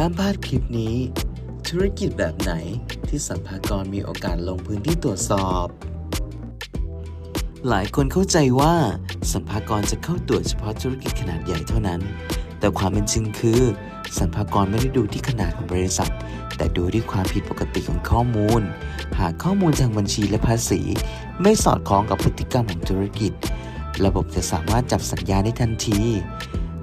ห้ามพลาดคลิปนี้ ธุรกิจแบบไหนที่สัมภากรมีโอกาสลงพื้นที่ตรวจสอบ หลายคนเข้าใจว่าสัมภากรจะเข้าตรวจเฉพาะธุรกิจขนาดใหญ่เท่านั้น แต่ความเป็นจริงคือ สัมภากรไม่ได้ดูที่ขนาดของบริษัท แต่ดูที่ความผิดปกติของข้อมูล หากข้อมูลทางบัญชีและภาษี ไม่สอดคล้องกับพฤติกรรมของธุรกิจ ระบบจะสามารถจับสัญญาณได้ทันที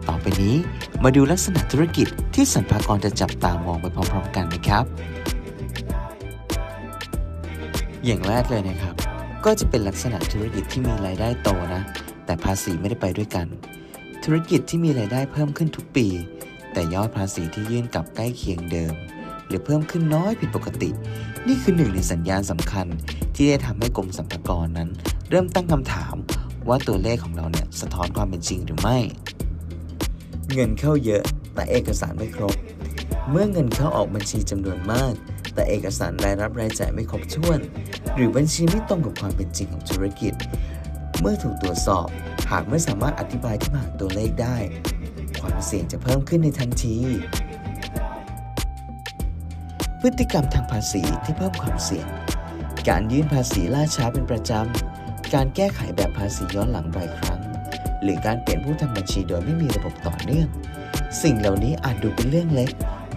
ต่อไปนี้ มาดูลักษณะธุรกิจที่สรรพากรจะจับตามองไปพร้อมๆกันนะครับ อย่างแรกเลยนะครับ ก็จะเป็นลักษณะธุรกิจที่มีรายได้โตนะ แต่ภาษีไม่ได้ไปด้วยกัน ธุรกิจที่มีรายได้เพิ่มขึ้นทุกปี แต่ยอดภาษีที่ยื่นกลับใกล้เคียงเดิม หรือเพิ่มขึ้นน้อยผิดปกติ นี่คือหนึ่งในสัญญาณสำคัญ ที่ได้ทำให้กรมสรรพากรนั้น เริ่มตั้งคำถามว่าตัวเลขของเราเนี่ยสะท้อนความเป็นจริงหรือไม่ เงินเข้าเยอะแต่เอกสารไม่ครบ เมื่อเงินเข้าออกบัญชีจำนวนมาก แต่เอกสารรายรับรายจ่ายไม่ครบถ้วน หรือบัญชีไม่ตรงกับความเป็นจริงของธุรกิจ เมื่อถูกตรวจสอบ หากไม่สามารถอธิบายที่มาตัวเลขได้ ความเสี่ยงจะเพิ่มขึ้นในทันที พฤติกรรมทางภาษีที่เพิ่มความเสี่ยง การยื่นภาษีล่าช้าเป็นประจำ การแก้ไขแบบภาษีย้อนหลังบ่อยครั้ง หรือการเปลี่ยนผู้ทำบัญชีโดยไม่มีระบบต่อเนื่อง สิ่งเหล่านี้อาจดูเป็นเรื่องเล็ก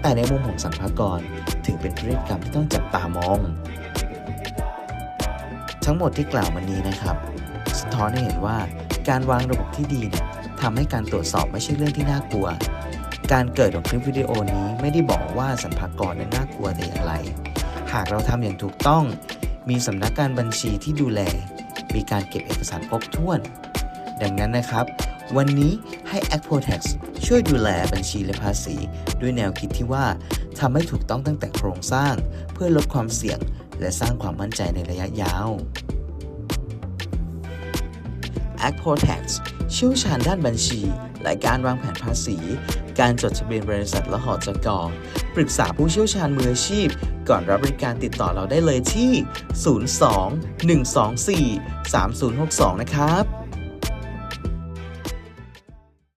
แต่ในมุมของสรรพากรถือเป็นพฤติกรรมที่ต้องจับตามอง ทั้งหมดที่กล่าวมานี้นะครับ สะท้อนให้เห็นว่าการวางระบบที่ดีเนี่ยทำให้การตรวจสอบไม่ใช่เรื่องที่น่ากลัว การเกิดของคลิปวิดีโอนี้ไม่ได้บอกว่าสรรพากรนั้นน่ากลัวแต่อย่างไร หากเราทำอย่างถูกต้อง มีสำนักการบัญชีที่ดูแล มีการเก็บเอกสารครบถ้วน ดังนั้นนะครับ วันนี้ให้ a c p o t a x ช่วยดูแลบัญชีและภาษี ด้วยแนวคิดที่ว่าทำให้ถูกต้องตั้งแต่โครงสร้าง เพื่อลดความเสี่ยง และสร้างความมั่นใจในระยะยาว a c p o t a x เชี่ยวชาญด้านบัญชีและการวางแผนภาษี การจดทะเบียนบริษัทและหอจกอปรึกษาผู้เชี่ยวชาญมืออาชีพ ก่อนรับบริการติดต่อเราได้เลยที่ 02 124 3062 นะครับ